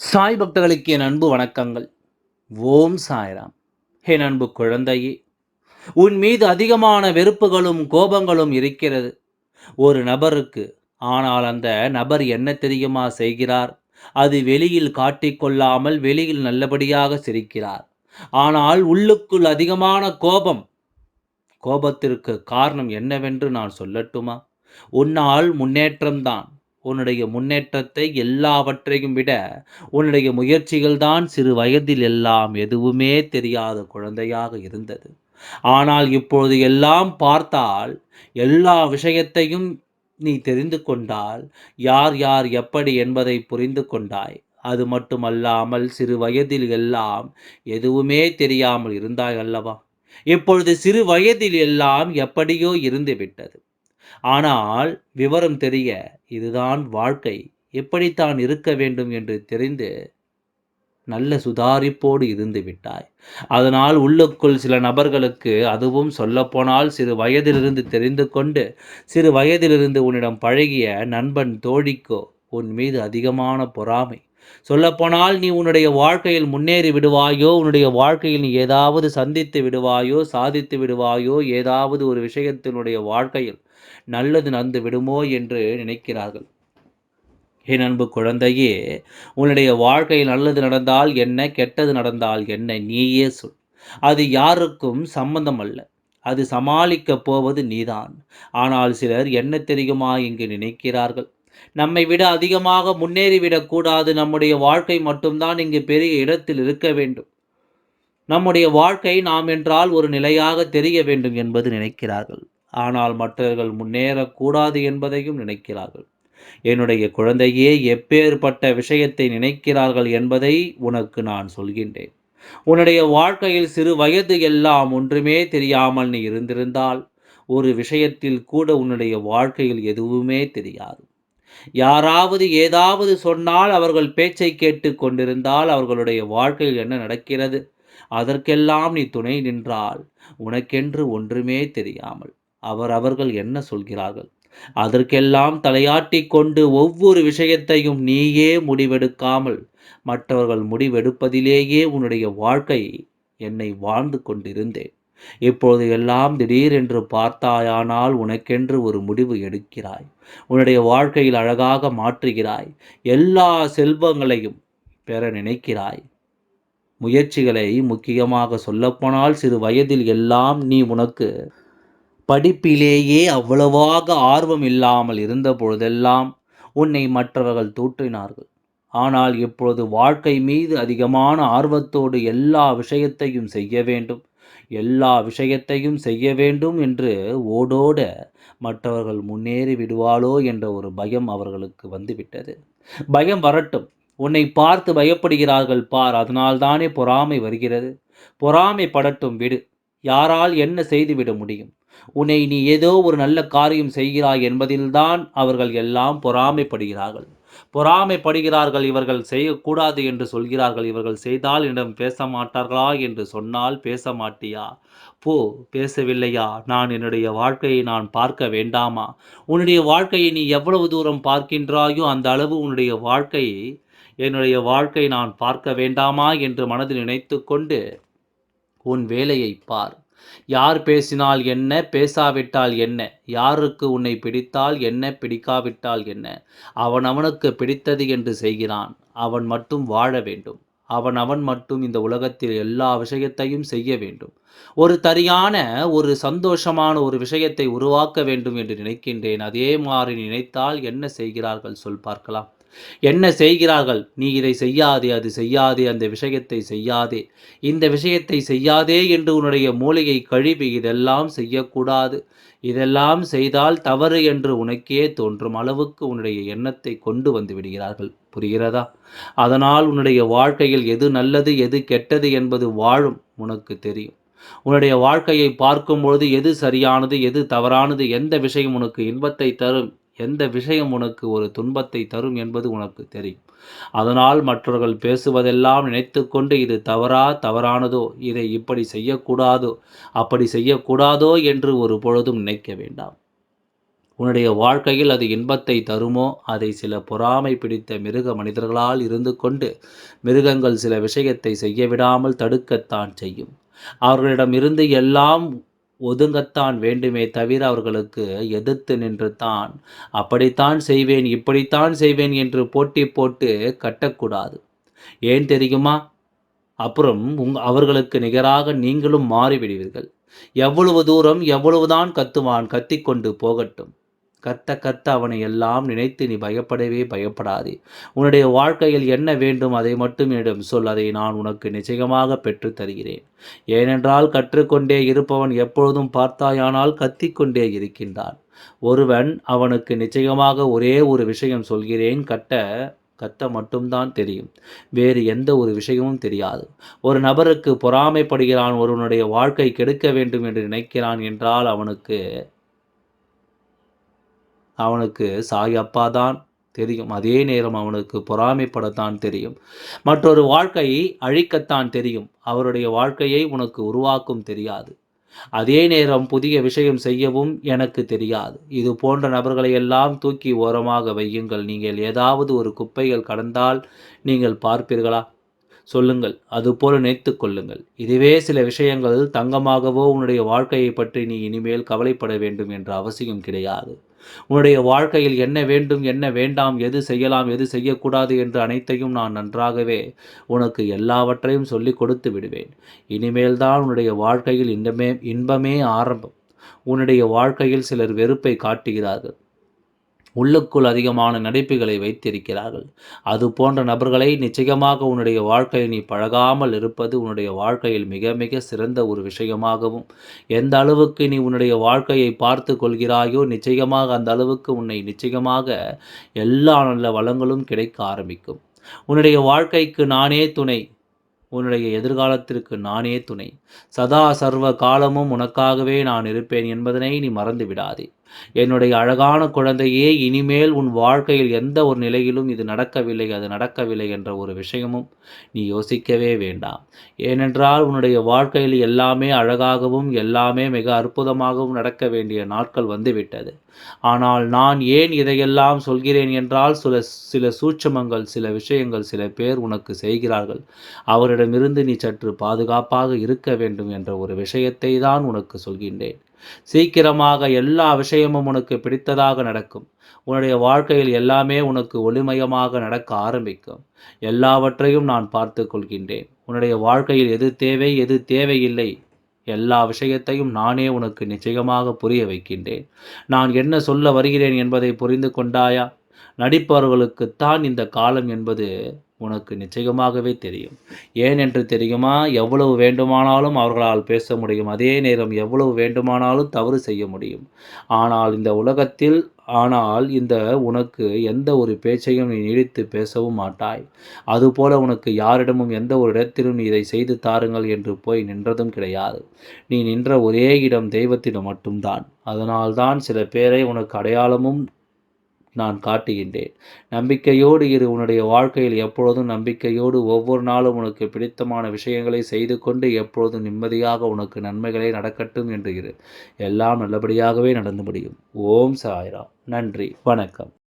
சாய் பக்தர்களுக்கு என் அன்பு வணக்கங்கள். ஓம் சாய்ராம். என் அன்பு குழந்தையே உன் மீது அதிகமான வெறுப்புகளும் கோபங்களும் இருக்கிறது. ஒரு நபருக்கு ஆனால் அந்த நபர் என்ன தெரியுமா செய்கிறார்? அது வெளியில் காட்டிக்கொள்ளாமல் வெளியில் நல்லபடியாக சிரிக்கிறார். ஆனால் உள்ளுக்குள் அதிகமான கோபம். கோபத்திற்கு காரணம் என்னவென்று நான் சொல்லட்டுமா? உன்னால் முன்னேற்றம்தான். உன்னுடைய முன்னேற்றத்தை எல்லாவற்றையும் விட உன்னுடைய முயற்சிகள்தான் சிறு வயதில் எல்லாம் எதுவுமே தெரியாத குழந்தையாக இருந்தது. ஆனால் இப்பொழுது எல்லாம் பார்த்தால் எல்லா விஷயத்தையும் நீ தெரிந்து கொண்டால் யார் யார் எப்படி என்பதை புரிந்து கொண்டாய். அது மட்டுமல்லாமல் சிறு வயதில் எல்லாம் எதுவுமே தெரியாமல் இருந்தாய் அல்லவா? இப்பொழுது சிறு வயதில் எல்லாம் எப்படியோ இருந்து விட்டது. ஆனால் விவரம் தெரிய இதுதான் வாழ்க்கை. எப்படித்தான் இருக்க வேண்டும் என்று தெரிந்து நல்ல சுதாரிப்போடு இருந்து விட்டாய். அதனால் உள்ளுக்குள் சில நபர்களுக்கு அதுவும் சொல்லப்போனால் சிறு வயதிலிருந்து தெரிந்து கொண்டு சிறு வயதிலிருந்து உன்னிடம் பழகிய நண்பன் தோழிக்கோ உன் மீது அதிகமான பொறாமை. சொல்லப்போனால் நீ உன்னுடைய வாழ்க்கையில் முன்னேறி விடுவாயோ உன்னுடைய வாழ்க்கையில் நீ ஏதாவது சந்தித்து விடுவாயோ சாதித்து விடுவாயோ ஏதாவது ஒரு விஷயத்தினுடைய வாழ்க்கையில் நல்லது நடந்து விடுமோ என்று நினைக்கிறார்கள். என் அன்பு குழந்தையே உன்னுடைய வாழ்க்கையில் நல்லது நடந்தால் என்ன கெட்டது நடந்தால் என்ன நீயே சொல். அது யாருக்கும் சம்பந்தம் அல்ல அது சமாளிக்கப் போவது நீதான். ஆனால் சிலர் என்ன தெரியுமா இங்கு நினைக்கிறார்கள்? நம்மை விட அதிகமாக முன்னேறிவிடக்கூடாது நம்முடைய வாழ்க்கை மட்டும்தான் இங்கு பெரிய இடத்தில் இருக்க வேண்டும். நம்முடைய வாழ்க்கை நாம் என்றால் ஒரு நிலையாக தெரிய வேண்டும் என்பது நினைக்கிறார்கள். ஆனால் மற்றவர்கள் முன்னேறக்கூடாது என்பதையும் நினைக்கிறார்கள். என்னுடைய குழந்தையே எப்பேற்பட்ட விஷயத்தை நினைக்கிறார்கள் என்பதை உனக்கு நான் சொல்கின்றேன். உன்னுடைய வாழ்க்கையில் சிறு வயது எல்லாம் ஒன்றுமே தெரியாமல் நீ இருந்திருந்தால் ஒரு விஷயத்தில் கூட உன்னுடைய வாழ்க்கையில் எதுவுமே தெரியாது. யாராவது ஏதாவது சொன்னால் அவர்கள் பேச்சை கேட்டு கொண்டிருந்தால் அவர்களுடைய வாழ்க்கையில் என்ன நடக்கிறது? அதற்கெல்லாம் நீ துணை நின்றால் உனக்கென்று ஒன்றுமே தெரியாமல் அவர் அவர்கள் என்ன சொல்கிறார்கள்? அதற்கெல்லாம் தலையாட்டி கொண்டு ஒவ்வொரு விஷயத்தையும் நீயே முடிவெடுக்காமல் மற்றவர்கள் முடிவெடுப்பதிலேயே உன்னுடைய வாழ்க்கை என்னை வாழ்ந்து கொண்டிருந்தேன். இப்பொழுது எல்லாம் திடீரென்று பார்த்தாயானால் உனக்கென்று ஒரு முடிவு எடுக்கிறாய். உன்னுடைய வாழ்க்கையில் அழகாக மாற்றுகிறாய். எல்லா செல்வங்களையும் பெற நினைக்கிறாய். முயற்சிகளை முக்கியமாக சொல்லப்போனால் சிறு வயதில் எல்லாம் நீ உனக்கு படிப்பிலேயே அவ்வளவாக ஆர்வம் இல்லாமல் இருந்த பொழுதெல்லாம் உன்னை மற்றவர்கள் தூற்றினார்கள். ஆனால் இப்பொழுது வாழ்க்கை மீது அதிகமான ஆர்வத்தோடு எல்லா விஷயத்தையும் செய்ய வேண்டும். எல்லா விஷயத்தையும் செய்ய வேண்டும் என்று ஓடோட மற்றவர்கள் முன்னேறி விடுவாளோ என்ற ஒரு பயம் அவர்களுக்கு வந்துவிட்டது. பயம் வரட்டும். உன்னை பார்த்து பயப்படுகிறார்கள் பார். அதனால்தானே பொறாமை வருகிறது. பொறாமை படட்டும் விடு. யாரால் என்ன செய்துவிட முடியும்? உன்னை நீ ஏதோ ஒரு நல்ல காரியம் செய்கிறாய் என்பதில்தான் அவர்கள் எல்லாம் பொறாமைப்படுகிறார்கள். பொறாமைப்படுகிறார்கள் இவர்கள் செய்யக்கூடாது என்று சொல்கிறார்கள். இவர்கள் செய்தால் என்னிடம் பேச மாட்டார்களா என்று சொன்னால் பேச மாட்டியா போ பேசவில்லையா? நான் என்னுடைய வாழ்க்கையை நான் பார்க்க வேண்டாமா? உன்னுடைய வாழ்க்கையை நீ எவ்வளவு தூரம் பார்க்கின்றாயோ அந்த அளவு உன்னுடைய வாழ்க்கையை என்னுடைய வாழ்க்கை நான் பார்க்க வேண்டாமா என்று மனதில் நினைத்து கொண்டு உன் வேலையை பார். யார் பேசினால் என்ன பேசாவிட்டால் என்ன? யாருக்கு உன்னை பிடித்தால் என்ன பிடிக்காவிட்டால் என்ன? அவன் அவனுக்கு பிடித்தது என்று செய்கிறான். அவன் மட்டும் வாழ வேண்டும். அவன் அவன் மட்டும் இந்த உலகத்தில் எல்லா விஷயத்தையும் செய்ய வேண்டும். ஒரு தரியான ஒரு சந்தோஷமான ஒரு விஷயத்தை உருவாக்க வேண்டும் என்று நினைக்கின்றேன். அதே மாதிரி நினைத்தால் என்ன செய்கிறார்கள்? சொல் பார்க்கலாம். என்ன செய்கிறார்கள்? நீ இதை செய்யாதே அது செய்யாதே அந்த விஷயத்தை செய்யாதே. இந்த விஷயத்தை செய்யாதே என்று உன்னுடைய மூளையை கழுவி இதெல்லாம் செய்யக்கூடாது. இதெல்லாம் செய்தால் தவறு என்று உனக்கே தோன்றும் அளவுக்கு உன்னுடைய எண்ணத்தை கொண்டு வந்து விடுகிறார்கள். புரிகிறதா? அதனால் உன்னுடைய வாழ்க்கையில் எது நல்லது எது கெட்டது என்பது வாழும் உனக்கு தெரியும். உன்னுடைய வாழ்க்கையை பார்க்கும்பொழுது எது சரியானது எது தவறானது எந்த விஷயம் உனக்கு இன்பத்தை தரும் எந்த விஷயம் உனக்கு ஒரு துன்பத்தை தரும் என்பது உனக்கு தெரியும். அதனால் மற்றவர்கள் பேசுவதெல்லாம் நினைத்து கொண்டு இது தவறா தவறானதோ இதை இப்படி செய்யக்கூடாதோ அப்படி செய்யக்கூடாதோ என்று ஒரு பொழுதும் நினைக்க வேண்டாம். உன்னுடைய வாழ்க்கையில் அது இன்பத்தை தருமோ? அதை சில பொறாமை பிடித்த மிருக மனிதர்களால் இருந்து கொண்டு மிருகங்கள் சில விஷயத்தை செய்ய விடாமல் தடுக்கத்தான் செய்யும். அவர்களிடமிருந்து எல்லாம் ஒதுங்கத்தான் வேண்டுமே தவிர அவர்களுக்கு எதிர்த்து நின்று தான் அப்படித்தான் செய்வேன் இப்படித்தான் செய்வேன் என்று போட்டி போட்டு கட்டக்கூடாது. ஏன் தெரியுமா? அப்புறம் உங் அவர்களுக்கு நிகராக நீங்களும் மாறிவிடுவீர்கள். எவ்வளவு தூரம் எவ்வளவுதான் கத்துவான் கத்திக்கொண்டு போகட்டும். கத்த கத்த அவனை எல்லாம் நினைத்து நீ பயப்படவே பயப்படாதே. உன்னுடைய வாழ்க்கையில் என்ன வேண்டும் அதை மட்டும் என்னிடம் சொல் அதை நான் உனக்கு நிச்சயமாக பெற்று தருகிறேன். ஏனென்றால் கற்றுக்கொண்டே இருப்பவன் எப்பொழுதும் பார்த்தாயானால் கத்திக்கொண்டே இருக்கின்றான். ஒருவன் அவனுக்கு நிச்சயமாக ஒரே ஒரு விஷயம் சொல்கிறேன் கட்ட கத்த மட்டும்தான் தெரியும். வேறு எந்த ஒரு விஷயமும் தெரியாது. ஒரு நபருக்கு பொறாமைப்படுகிறான் ஒருவனுடைய வாழ்க்கை கெடுக்க வேண்டும் என்று நினைக்கிறான் என்றால் அவனுக்கு அவனுக்கு சாய் அப்பா தான் தெரியும். அதே நேரம் அவனுக்கு பொறாமைப்படத்தான் தெரியும். மற்றொரு வாழ்க்கையை அழிக்கத்தான் தெரியும். அவருடைய வாழ்க்கையை உனக்கு உருவாக்கும் தெரியாது. அதே நேரம் புதிய விஷயம் செய்யவும் எனக்கு தெரியாது. இது போன்ற நபர்களை எல்லாம் தூக்கி ஓரமாக வையுங்கள். நீங்கள் ஏதாவது ஒரு குப்பைகள் கடந்தால் நீங்கள் பார்ப்பீர்களா? சொல்லுங்கள். அதுபோல நினைத்து கொள்ளுங்கள். இதுவே சில விஷயங்கள் தங்கமாகவோ உன்னுடைய வாழ்க்கையை பற்றி நீ இனிமேல் கவலைப்பட வேண்டும் என்ற அவசியம் கிடையாது. உன்னுடைய வாழ்க்கையில் என்ன வேண்டும் என்ன வேண்டாம் எது செய்யலாம் எது செய்யக்கூடாது என்று அனைத்தையும் நான் நன்றாகவே உனக்கு எல்லாவற்றையும் சொல்லிக் கொடுத்து விடுவேன். இனிமேல் தான் உன்னுடைய வாழ்க்கையில் இன்பமே இன்பமே ஆரம்பம். உன்னுடைய வாழ்க்கையில் சிலர் வெறுப்பை காட்டுகிறார்கள். உள்ளுக்குள் அதிகமான நடிப்புகளை வைத்திருக்கிறார்கள். அது போன்ற நபர்களை நிச்சயமாக உன்னுடைய வாழ்க்கையில் நீ பழகாமல் இருப்பது உன்னுடைய வாழ்க்கையில் மிக மிக சிறந்த ஒரு விஷயமாகவும் எந்த அளவுக்கு நீ உன்னுடைய வாழ்க்கையை பார்த்து கொள்கிறாயோ நிச்சயமாக அந்த அளவுக்கு உன்னை நிச்சயமாக எல்லா நல்ல வளங்களும் கிடைக்க ஆரம்பிக்கும். உன்னுடைய வாழ்க்கைக்கு நானே துணை உன்னுடைய எதிர்காலத்திற்கு நானே துணை. சதா சர்வ காலமும் உனக்காகவே நான் இருப்பேன் என்பதனை நீ மறந்து விடாதே என்னுடைய அழகான குழந்தையே இனிமேல் உன் வாழ்க்கையில் எந்த ஒரு நிலையிலும் இது நடக்கவில்லை அது நடக்கவில்லை என்ற ஒரு விஷயமும் நீ யோசிக்கவே வேண்டாம். ஏனென்றால் உன்னுடைய வாழ்க்கையில் எல்லாமே அழகாகவும் எல்லாமே மிக அற்புதமாகவும் நடக்க வேண்டிய நாட்கள் வந்துவிட்டது. ஆனால் நான் ஏன் இதையெல்லாம் சொல்கிறேன் என்றால் சில சில சூட்சமங்கள் சில விஷயங்கள் சில பேர் உனக்கு செய்கிறார்கள். அவரிடமிருந்து நீ சற்று பாதுகாப்பாக இருக்க வேண்டும் என்ற ஒரு விஷயத்தை தான் உனக்கு சொல்கின்றேன். சீக்கிரமாக எல்லா விஷயமும் உனக்கு பிடித்ததாக நடக்கும். உன்னுடைய வாழ்க்கையில் எல்லாமே உனக்கு ஒளிமயமாக நடக்க ஆரம்பிக்கும். எல்லாவற்றையும் நான் பார்த்து கொள்கின்றேன். உன்னுடைய வாழ்க்கையில் எது தேவை எது தேவையில்லை எல்லா விஷயத்தையும் நானே உனக்கு நிச்சயமாக புரிய வைக்கின்றேன். நான் என்ன சொல்ல வருகிறேன் என்பதை புரிந்து கொண்டாயா? நடிப்பவர்களுக்குத்தான் இந்த காலம் என்பது உனக்கு நிச்சயமாகவே தெரியும். ஏன் என்று தெரியுமா? எவ்வளவு வேண்டுமானாலும் அவர்களால் பேச முடியும். அதே நேரம் எவ்வளவு வேண்டுமானாலும் தவறு செய்ய முடியும். ஆனால் இந்த உலகத்தில் ஆனால் இந்த உனக்கு எந்த ஒரு பேச்சையும் நீ நீடித்து பேசவும் மாட்டாய். அதுபோல உனக்கு யாரிடமும் எந்த ஒரு இடத்திலும் நீ இதை செய்து தாருங்கள் என்று போய் நின்றதும் கிடையாது. நீ நின்ற ஒரே இடம் தெய்வத்திடம் மட்டும்தான். அதனால்தான் சில பேரை உனக்கு அடையாளமும் நான் காட்டுகின்றேன். நம்பிக்கையோடு இரு உன்னுடைய வாழ்க்கையில் எப்பொழுதும் நம்பிக்கையோடு ஒவ்வொரு நாளும் உனக்கு பிடித்தமான விஷயங்களை செய்து கொண்டு எப்பொழுதும் நிம்மதியாக உனக்கு நன்மைகளே நடக்கட்டும் என்று இரு. எல்லாம் நல்லபடியாகவே நடந்து முடியும். ஓம் சாய்ரா நன்றி. வணக்கம்.